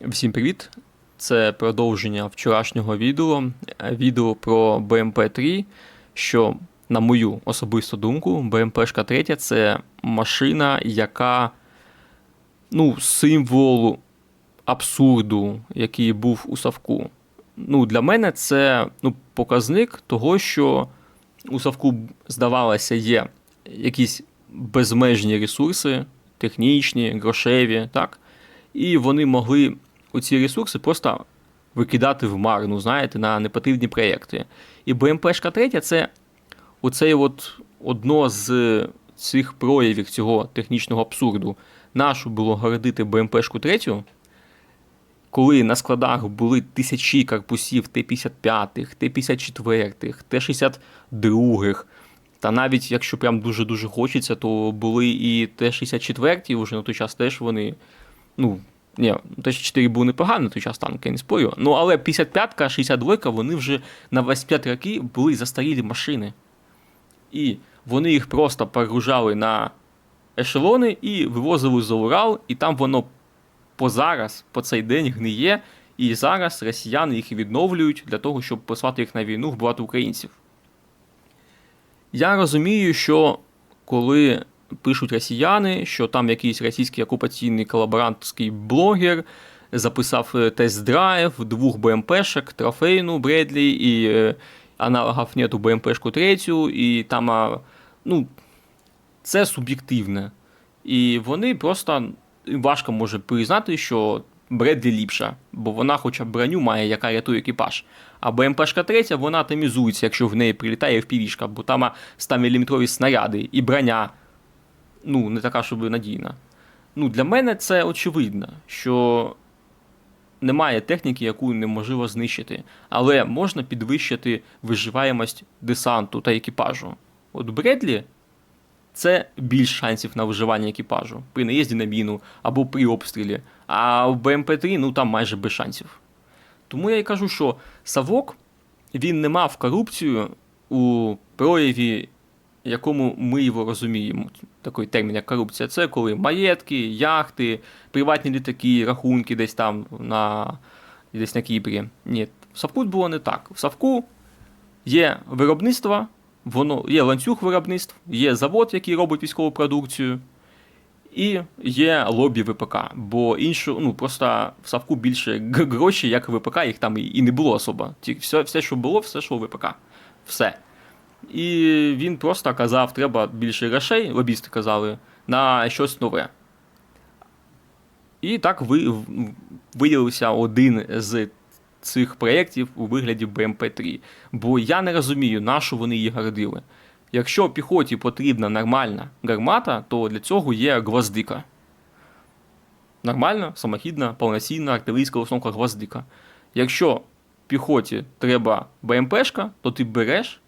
Всім привіт! Це продовження вчорашнього відео. Е, Відео про БМП-3, що, на мою особисту думку, БМПшка 3 це машина, яка ну, символ абсурду, який був у Савку. Ну, для мене це ну, показник того, що у Савку, здавалося, є якісь безмежні ресурси, технічні, грошеві, так? І вони могли оці ресурси просто викидати в марну, знаєте, на непотрібні проєкти. І БМПшка 3 це оцей от одно з цих проявів цього технічного абсурду. Нашу було городити БМПшку 3, коли на складах були тисячі корпусів Т-55, Т-54, Т-62, та навіть якщо прям дуже-дуже хочеться, то були і Т-64, вже на той час теж вони. Ну, ні, Т-64 був непоганий той час танки, я не спорю. Ну, але 55-ка, 62-ка, вони вже на 25 роки були застарілі машини. І вони їх просто перегружали на ешелони і вивозили за Урал, і там воно по зараз, по цей день гниє, і зараз росіяни їх відновлюють для того, щоб послати їх на війну вбивати українців. Я розумію, що коли пишуть росіяни, що там якийсь російський окупаційний колаборантський блогер записав е, тест-драйв двох БМПшок, трофейну Бредлі і е, аналогів нету БМПшку третю, і там, ну, це суб'єктивне. І вони просто важко може признати, що Бредлі ліпша, бо вона хоча б броню має, яка рятує екіпаж. А БМПшка 3 вона тамізується, якщо в неї прилітає впівішка, бо там 100-мм снаряди і броня ну, не така, щоб надійна. Ну, Для мене це очевидно, що немає техніки, яку неможливо знищити, але можна підвищити виживаємость десанту та екіпажу. От Бредлі це більш шансів на виживання екіпажу при наїзді на міну або при обстрілі. А в БМП-3 ну там майже без шансів. Тому я і кажу, що Савок він не мав корупцію у прояві, якому ми його розуміємо. Такий термін, як корупція, це коли маєтки, яхти, приватні літаки, рахунки десь там на десь на Кіпрі. Ні, в Савку було не так. В Савку є виробництво, воно є ланцюг виробництв, є завод, який робить військову продукцію, і є лобі ВПК. Бо іншу, ну просто в Савку більше гроші, як ВПК, їх там і не було особо. Все, все, що було, все йшло в ВПК. Все. І він просто казав, треба більше грошей, лобісти казали, на щось нове. І так ви, виділився один з цих проєктів у вигляді БМП-3. Бо я не розумію, на що вони її городили. Якщо піхоті потрібна нормальна гармата, то для цього є гвоздика. Нормальна, самохідна, повноцінна артилерійська установка гвоздика. Якщо піхоті треба БМПшка, то ти береш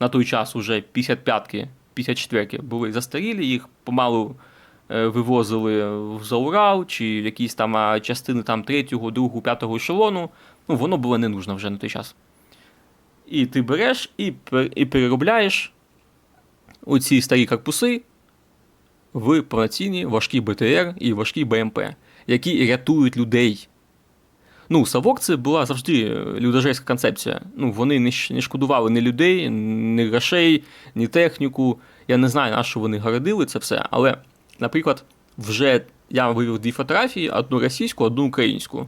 на той час уже 55-ки, 54-ки були застарілі, їх помалу е, вивозили в Заурал чи якісь там частини там 3, 2, 5 ешелону. Ну, воно було не нужно вже на той час. І ти береш і і переробляєш оці старі корпуси в повноцінні важкі БТР і важкі БМП, які рятують людей. Ну, Савок це була завжди людожерська концепція. Ну, Вони не не шкодували ні людей, ні грошей, ні техніку. Я не знаю, на що вони городили це все. Але, наприклад, вже я вивів дві фотографії: одну російську, одну українську.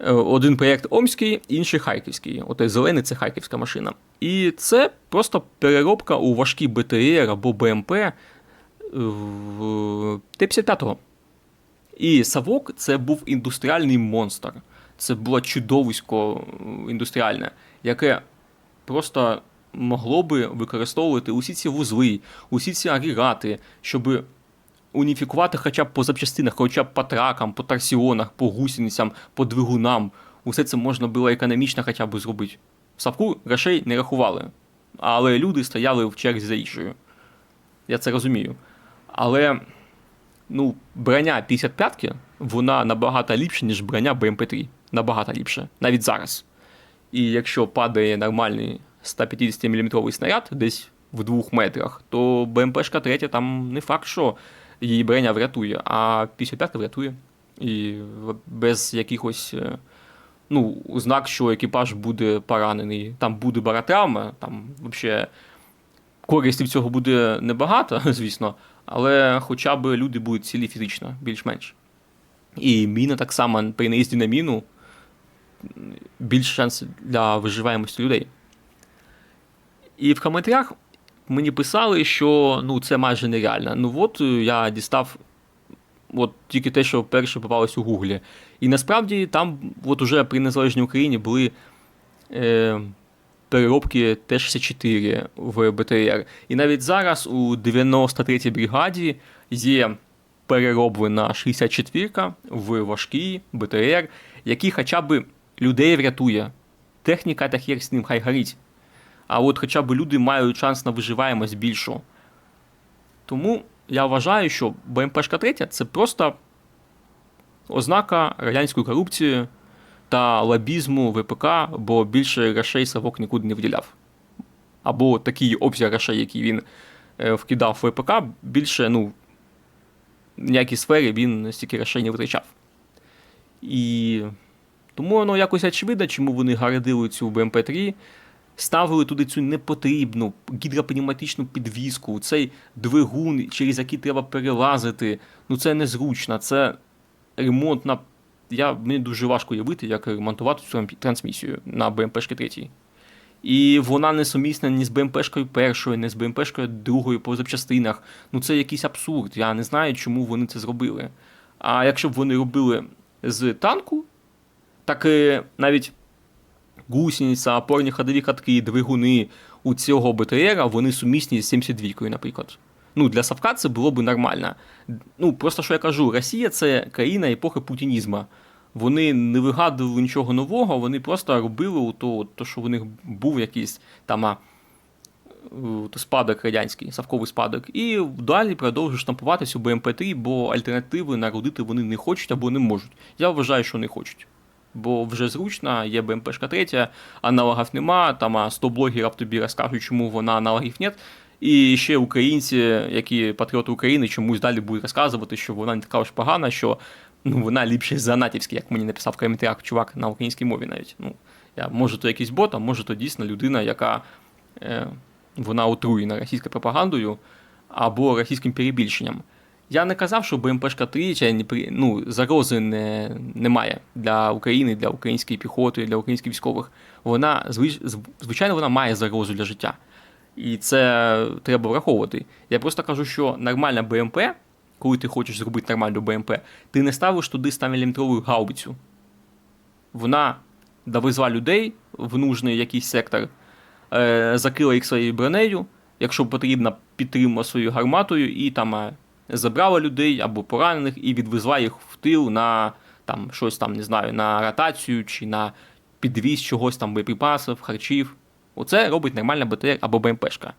Е, один проєкт Омський, інший Харківський. Отой зелений це харківська машина. І це просто переробка у важкі БТР або БМП Т-55. І Савок це був індустріальний монстр. Це було чудовисько індустріальне, яке просто могло би використовувати усі ці вузли, усі ці агрегати, щоб уніфікувати хоча б по запчастинах, хоча б по тракам, по торсіонах, по гусеницям, по двигунам. Усе це можна було економічно хоча б зробити. В Савку грошей не рахували, але люди стояли в черзі за їжею. Я це розумію. Але ну, броня 55-ки, вона набагато ліпша, ніж броня БМП-3. Набагато ліпше, навіть зараз. І якщо падає нормальний 150-мм снаряд десь в двох метрах, то БМПшка 3 там не факт, що її броня врятує, а 55 врятує. І без якихось е, ну, ознак, що екіпаж буде поранений. Там буде баротравма, там взагалі користі в цього буде небагато, звісно, але хоча б люди будуть цілі фізично, більш-менш. І міна так само при наїзді на міну більше шанс для виживаємості людей. І в коментарях мені писали, що ну, це майже нереально. Ну от е, я дістав от тільки те, що перше попалось у Гуглі. І насправді там, от уже при незалежній Україні були е, переробки Т-64 в БТР. І навіть зараз у 93-й бригаді є перероблена 64-ка в важкий БТР, який хоча б людей врятує. Техніка та хер з ним хай горить. А от хоча б люди мають шанс на виживаємость більшу. Тому я вважаю, що БМПшка 3 це просто ознака радянської корупції та лобізму ВПК, бо більше грошей Савок нікуди не виділяв. Або такий обсяг грошей, який він е, вкидав в ВПК, більше, ну, в ніякій сфері він стільки грошей не витрачав. І тому воно якось очевидно, чому вони гарадили цю БМП-3, ставили туди цю непотрібну гідропневматичну підвіску, цей двигун, через який треба перелазити. Ну це незручно, це ремонтна. Я, Мені дуже важко уявити, як ремонтувати цю трансмісію на БМПшки 3. І вона не сумісна ні з БМПшкою першою, ні з БМПшкою другою по запчастинах. Ну це якийсь абсурд. Я не знаю, чому вони це зробили. А якщо б вони робили з танку, так і навіть гусениця, опорні ходові катки, двигуни у цього БТРа вони сумісні з 72-кою, наприклад. Ну, Для Савка це було б нормально. Ну, Просто що я кажу, Росія це країна епохи путінізму. Вони не вигадували нічого нового, вони просто робили то, то що в них був якийсь там а, спадок радянський, савковий спадок. І далі продовжують штампувати цю БМП-3, бо альтернативи народити вони не хочуть або не можуть. Я вважаю, що не хочуть. Бо вже зручно, є БМПшка 3, аналогів нема, там 100 блогерів тобі розкажуть, чому вона аналогів нет. І ще українці, які патріоти України, чомусь далі будуть розказувати, що вона не така ж погана, що ну, вона ліпше за натівська, як мені написав в коментарях чувак на українській мові навіть. Ну, я, Може, то якийсь бот, а може, то дійсно людина, яка е, вона отруєна російською пропагандою або російським перебільшенням. Я не казав, що БМПшка 3 ну, загрози не, немає для України, для української піхоти, для українських військових. Вона, звичайно, вона має загрозу для життя. І це треба враховувати. Я просто кажу, що нормальна БМП, коли ти хочеш зробити нормальну БМП, ти не ставиш туди 100-мм гаубицю. Вона довезла людей в нужний якийсь сектор, е, закрила їх своєю бронею, якщо потрібно, підтримала своєю гарматою і там е, забрала людей або поранених і відвезла їх в тил на там щось там, не знаю, на ротацію чи на підвіз чогось там боєприпасів, харчів. Оце робить нормальна БТР або БМПшка.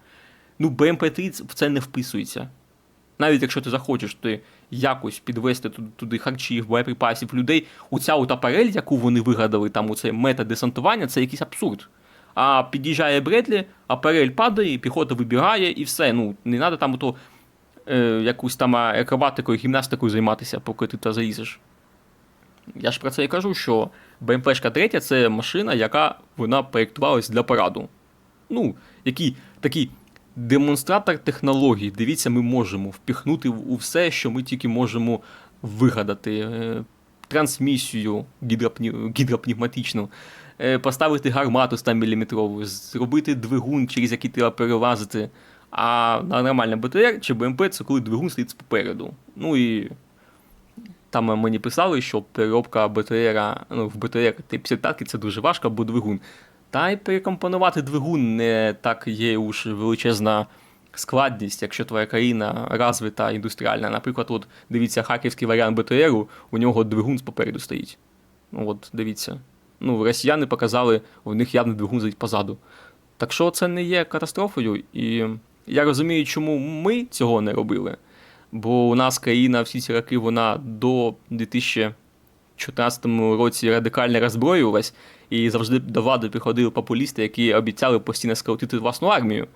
Ну, БМП-3 в це не вписується. Навіть якщо ти захочеш ти якось підвести туди харчів, боєприпасів, людей, оця от апарель, яку вони вигадали, там оцей метод десантування, це якийсь абсурд. А під'їжджає Бредлі, апарель падає, піхота вибігає і все. Ну, не треба там ото, е, якусь там акробатикою, гімнастикою займатися, поки ти туди залізеш. Я ж про це і кажу, що БМПшка 3 це машина, яка вона проєктувалась для параду. Ну, який такий демонстратор технологій. Дивіться, ми можемо впіхнути у все, що ми тільки можемо вигадати. Е, трансмісію гідропневматичну, е, поставити гармату 100-мм, зробити двигун, через який треба перелазити. А на нормальне БТР чи БМП це коли двигун стоїть попереду. Ну і там мені писали, що переробка БТР ну, в БТР Т-55 це дуже важко, бо двигун. Та й перекомпонувати двигун не так є уж величезна складність, якщо твоя країна розвита індустріальна. Наприклад, от дивіться, хакерський варіант БТРу, у нього двигун попереду стоїть. Ну от, дивіться. Ну, Росіяни показали, у них явний двигун стоїть позаду. Так що це не є катастрофою, і я розумію, чому ми цього не робили. Бо у нас країна всі ці роки вона до 2014 році радикально роззброювалась, і завжди до влади приходили популісти, які обіцяли постійно скоротити власну армію.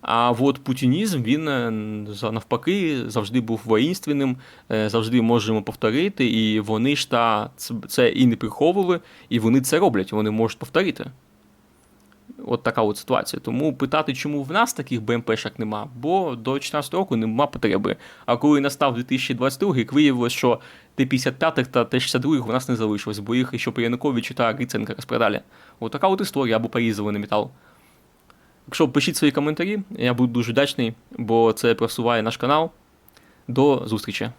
А от путінізм, він е, навпаки завжди був воїнственним, е, завжди можемо повторити, і вони ж та це- це і не приховували, і вони це роблять, вони можуть повторити. От така от ситуація. Тому питати, чому в нас таких БМПшок нема, бо до 2014 року нема потреби. А коли настав 2022 рік, виявилось, що Т-55 та Т-62 у нас не залишилось, бо їх ще при Януковичу та Гриценка розпродали. От така от історія, або порізали на метал. Якщо пишіть свої коментарі, я буду дуже вдячний, бо це просуває наш канал. До зустрічі!